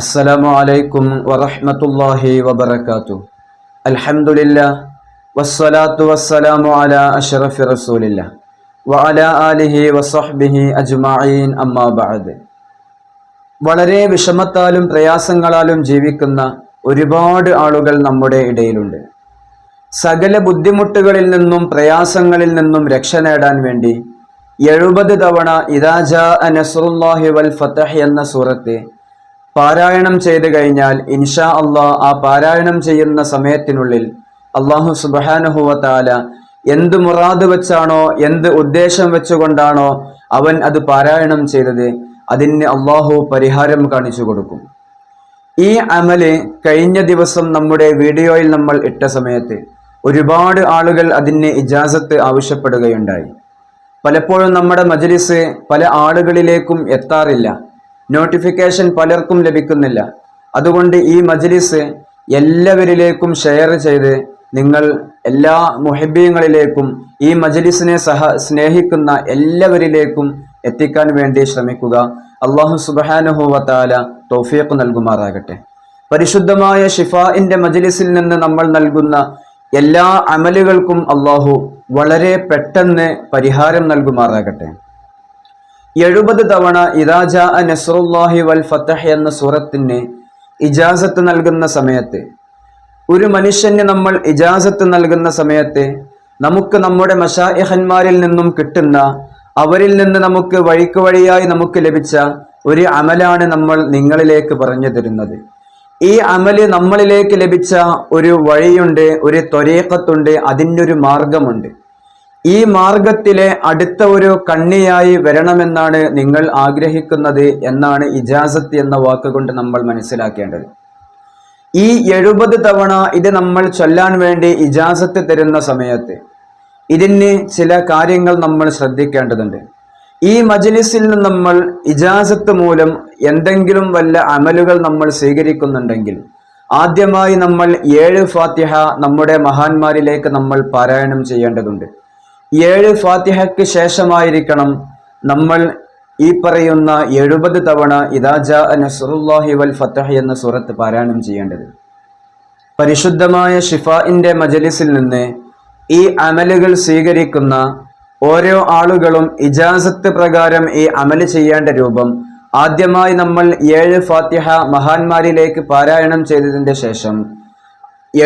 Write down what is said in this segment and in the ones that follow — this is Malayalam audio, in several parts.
അസ്സലാമു അലൈക്കും വറഹ്മത്തുള്ളാഹി വബറകാതു അൽഹംദുലില്ലാ വസ്സലാത്തു വസ്സലാമു അലാ അഷറഫി റസൂലില്ല. വഅല ആലിഹി വസഹ്ബിഹി അജ്മഈൻ അമ്മാബാദ് വളരെ വിഷമത്താലും പ്രയാസങ്ങളാലും ജീവിക്കുന്ന ഒരുപാട് ആളുകൾ നമ്മുടെ ഇടയിലുണ്ട്. സകല ബുദ്ധിമുട്ടുകളിൽ നിന്നും പ്രയാസങ്ങളിൽ നിന്നും രക്ഷ നേടാൻ വേണ്ടി എഴുപത് തവണ ഇദാജ അനസുല്ലാഹി വൽ ഫത്തഹ് എന്ന സൂറത്തെ പാരായണം ചെയ്തു കഴിഞ്ഞാൽ ഇൻഷാ അള്ളാഹ് ആ പാരായണം ചെയ്യുന്ന സമയത്തിനുള്ളിൽ അള്ളാഹു സുബാനുഹുവത്താല എന്ത് മുറാദ് വെച്ചാണോ എന്ത് ഉദ്ദേശം വെച്ചുകൊണ്ടാണോ അവൻ അത് പാരായണം ചെയ്തത് അതിന് അള്ളാഹു പരിഹാരം കാണിച്ചു കൊടുക്കും. ഈ അമൽ കഴിഞ്ഞ ദിവസം നമ്മുടെ വീഡിയോയിൽ നമ്മൾ ഇട്ട സമയത്ത് ഒരുപാട് ആളുകൾ അതിന് ഇജാസത്ത് ആവശ്യപ്പെടുകയുണ്ടായി. പലപ്പോഴും നമ്മുടെ മജലിസ് പല ആളുകളിലേക്കും എത്താറില്ല. നോട്ടിഫിക്കേഷൻ പലർക്കും ലഭിക്കുന്നില്ല. അതുകൊണ്ട് ഈ മജ്ലിസ് എല്ലാവരിലേക്കും ഷെയർ ചെയ്ത് നിങ്ങൾ എല്ലാ മുഹബീങ്ങളിലേക്കും ഈ മജ്ലിസിനെ സഹ സ്നേഹിക്കുന്ന എല്ലാവരിലേക്കും എത്തിക്കാൻ വേണ്ടി ശ്രമിക്കുക. അള്ളാഹു സുബാനുഹുവത്താല തോഫിയക്ക് നൽകുമാറാകട്ടെ. പരിശുദ്ധമായ ഷിഫാഇന്റെ മജ്ലിസിൽ നിന്ന് നമ്മൾ നൽകുന്ന എല്ലാ അമലുകൾക്കും അള്ളാഹു വളരെ പെട്ടെന്ന് പരിഹാരം നൽകുമാറാകട്ടെ. എഴുപത് തവണ ഇദാജ നസറുല്ലാഹി വൽ ഫത്തഹ് എന്ന സൂറത്തിന് ഇജാസത്ത് നൽകുന്ന സമയത്ത് ഒരു മനുഷ്യന് നമ്മൾ ഇജാസത്ത് നൽകുന്ന സമയത്ത് നമുക്ക് നമ്മുടെ മഷായഹന്മാരിൽ നിന്നും കിട്ടുന്ന അവരിൽ നിന്ന് നമുക്ക് വഴിക്ക് വഴിയായി നമുക്ക് ലഭിച്ച ഒരു അമലാണ് നമ്മൾ നിങ്ങളിലേക്ക് പറഞ്ഞു തരുന്നത്. ഈ അമൽ നമ്മളിലേക്ക് ലഭിച്ച ഒരു വഴിയുണ്ട് ഒരു ത്വരേക്കത്തുണ്ട് അതിന്റെ ഒരു മാർഗമുണ്ട്. ഈ മാർഗത്തിലെ അടുത്ത ഒരു കണ്ണിയായി വരണമെന്നാണ് നിങ്ങൾ ആഗ്രഹിക്കുന്നത് എന്നാണ് ഇജാസത്ത് എന്ന വാക്കുകൊണ്ട് നമ്മൾ മനസ്സിലാക്കേണ്ടത്. ഈ എഴുപത് തവണ ഇത് നമ്മൾ ചൊല്ലാൻ വേണ്ടി ഇജാസത്ത് തരുന്ന സമയത്ത് ഇതിന് ചില കാര്യങ്ങൾ നമ്മൾ ശ്രദ്ധിക്കേണ്ടതുണ്ട്. ഈ മജ്ലിസിൽ നിന്ന് നമ്മൾ ഇജാസത്ത് മൂലം എന്തെങ്കിലും വല്ല അമലുകൾ നമ്മൾ സ്വീകരിക്കുന്നുണ്ടെങ്കിൽ ആദ്യമായി നമ്മൾ ഏഴ് ഫാത്തിഹ നമ്മുടെ മഹാന്മാരിലേക്ക് നമ്മൾ പാരായണം ചെയ്യേണ്ടതുണ്ട്. ഏഴ് ഫാത്തിഹയ്ക്ക് ശേഷമായിരിക്കണം നമ്മൾ ഈ പറയുന്ന എഴുപത് തവണ ഇദാജ നസറുല്ലാഹി വൽ ഫത്തഹ് എന്ന സൂറത്ത് പാരായണം ചെയ്യേണ്ടത്. പരിശുദ്ധമായ ഷിഫാഇന്റെ മജലിസിൽ നിന്ന് ഈ അമലുകൾ സ്വീകരിക്കുന്ന ഓരോ ആളുകളും ഇജാസത്ത് പ്രകാരം ഈ അമൽ ചെയ്യേണ്ട രൂപം ആദ്യമായി നമ്മൾ ഏഴ് ഫാത്തിഹ മഹാന്മാരിലേക്ക് പാരായണം ചെയ്തതിന്റെ ശേഷം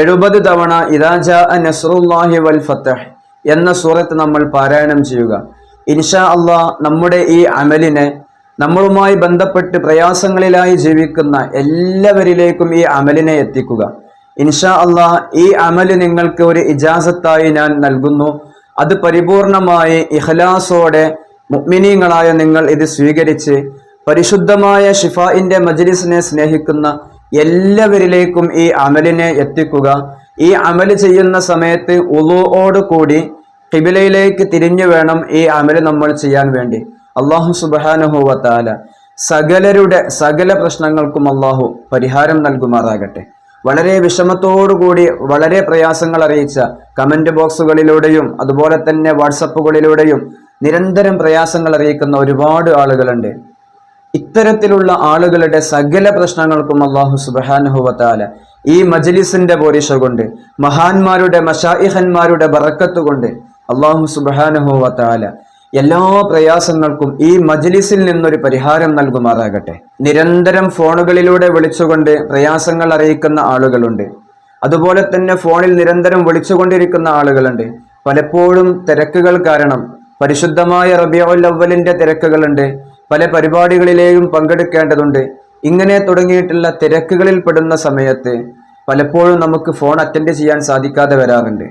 എഴുപത് തവണ ഇദാജ നസറുല്ലാഹി വൽ ഫത്തഹ് എന്ന സൂറത്ത് നമ്മൾ പാരായണം ചെയ്യുക. ഇൻഷാ അള്ളാ നമ്മുടെ ഈ അമലിനെ നമ്മളുമായി ബന്ധപ്പെട്ട് പ്രയാസങ്ങളിലായി ജീവിക്കുന്ന എല്ലാവരിലേക്കും ഈ അമലിനെ എത്തിക്കുക. ഇൻഷാ അള്ളാ ഈ അമൽ നിങ്ങൾക്ക് ഒരു ഇജാസത്തായി ഞാൻ നൽകുന്നു. അത് പരിപൂർണമായി ഇഖലാസോടെ മുഗ്മിനീങ്ങളായ നിങ്ങൾ ഇത് സ്വീകരിച്ച് പരിശുദ്ധമായ ഷിഫായിന്റെ മജ്ലിസിനെ സ്നേഹിക്കുന്ന എല്ലാവരിലേക്കും ഈ അമലിനെ എത്തിക്കുക. ഈ അമൽ ചെയ്യുന്ന സമയത്ത് ഉളുവോട് കൂടി കിബിലയിലേക്ക് തിരിഞ്ഞു വേണം ഈ അമൽ നമ്മൾ ചെയ്യാൻ വേണ്ടി. അള്ളാഹു സുബാനുഹുവത്താല സകലരുടെ സകല പ്രശ്നങ്ങൾക്കും അള്ളാഹു പരിഹാരം നൽകുമാറാകട്ടെ. വളരെ വിഷമത്തോടുകൂടി വളരെ പ്രയാസങ്ങൾ അറിയിച്ച കമന്റ് ബോക്സുകളിലൂടെയും അതുപോലെ തന്നെ വാട്സപ്പുകളിലൂടെയും നിരന്തരം പ്രയാസങ്ങൾ അറിയിക്കുന്ന ഒരുപാട് ആളുകളുണ്ട്. ഇത്തരത്തിലുള്ള ആളുകളുടെ സകല പ്രശ്നങ്ങൾക്കും അള്ളാഹു സുബാനുഹുവത്താല ഈ മജലിസിന്റെ പോരിഷ കൊണ്ട് മഹാന്മാരുടെ മഷായിഹന്മാരുടെ ബറക്കത്ത് കൊണ്ട് അള്ളാഹു സുബാനുഹുവത്താല എല്ലാ പ്രയാസങ്ങൾക്കും ഈ മജ്ലിസിൽ നിന്നൊരു പരിഹാരം നൽകുമാറാകട്ടെ. നിരന്തരം ഫോണുകളിലൂടെ വിളിച്ചുകൊണ്ട് പ്രയാസങ്ങൾ അറിയിക്കുന്ന ആളുകളുണ്ട്. അതുപോലെ തന്നെ ഫോണിൽ നിരന്തരം വിളിച്ചുകൊണ്ടിരിക്കുന്ന ആളുകളുണ്ട്. പലപ്പോഴും തിരക്കുകൾ കാരണം പരിശുദ്ധമായ റബിയുൽ അവലിന്റെ തിരക്കുകളുണ്ട്. പല പരിപാടികളിലെയും പങ്കെടുക്കേണ്ടതുണ്ട്. ഇങ്ങനെ തുടങ്ങിയിട്ടുള്ള തിരക്കുകളിൽ പെടുന്ന സമയത്ത് പലപ്പോഴും നമുക്ക് ഫോൺ അറ്റൻഡ് ചെയ്യാൻ സാധിക്കാതെ വരാറുണ്ട്.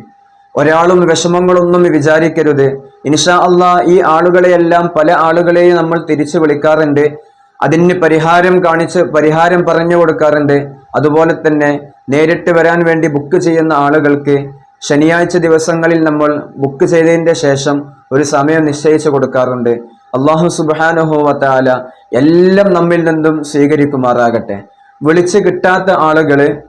ഒരാളും വിഷമങ്ങളൊന്നും വിചാരിക്കരുത്. ഇൻഷാ അള്ളാ ഈ ആളുകളെയെല്ലാം പല ആളുകളെയും നമ്മൾ തിരിച്ചു വിളിക്കാറുണ്ട്. അതിന് പരിഹാരം കാണിച്ച് പരിഹാരം പറഞ്ഞു കൊടുക്കാറുണ്ട്. അതുപോലെ തന്നെ നേരിട്ട് വരാൻ വേണ്ടി ബുക്ക് ചെയ്യുന്ന ആളുകൾക്ക് ശനിയാഴ്ച ദിവസങ്ങളിൽ നമ്മൾ ബുക്ക് ചെയ്തതിന്റെ ശേഷം ഒരു സമയം നിശ്ചയിച്ചു കൊടുക്കാറുണ്ട്. അള്ളാഹു സുബാനുഹോവത്താല എല്ലാം നമ്മിൽ നിന്നും സ്വീകരിക്കുമാറാകട്ടെ. വിളിച്ച് കിട്ടാത്ത ആളുകൾ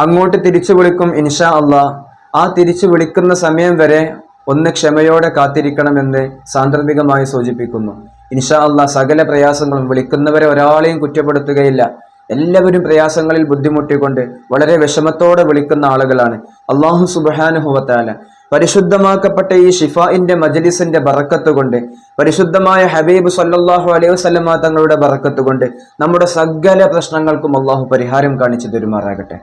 അങ്ങോട്ട് തിരിച്ചു വിളിക്കും ഇൻഷാ അള്ളാഹ്. ആ തിരിച്ചു വിളിക്കുന്ന സമയം വരെ ഒന്ന് ക്ഷമയോടെ കാത്തിരിക്കണമെന്ന് സാന്ദർഭികമായി സൂചിപ്പിക്കുന്നു. ഇൻഷാ അള്ളാഹ് സകല പ്രയാസങ്ങളും വിളിക്കുന്നവരെ ഒരാളെയും കുറ്റപ്പെടുത്തുകയില്ല. എല്ലാവരും പ്രയാസങ്ങളിൽ ബുദ്ധിമുട്ടിക്കൊണ്ട് വളരെ വിഷമത്തോടെ വിളിക്കുന്ന ആളുകളാണ്. അള്ളാഹു സുബാനുഹുവത്താല പരിശുദ്ധമാക്കപ്പെട്ട ഈ ഷിഫാഇന്റെ മജലിസിന്റെ കൊണ്ട് പരിശുദ്ധമായ ഹബീബ് സല്ലാഹു അലൈഹി വസല്ലമ തങ്ങളുടെ കൊണ്ട് നമ്മുടെ സകല പ്രശ്നങ്ങൾക്കും അള്ളാഹു പരിഹാരം കാണിച്ചു തരുമാറാകട്ടെ.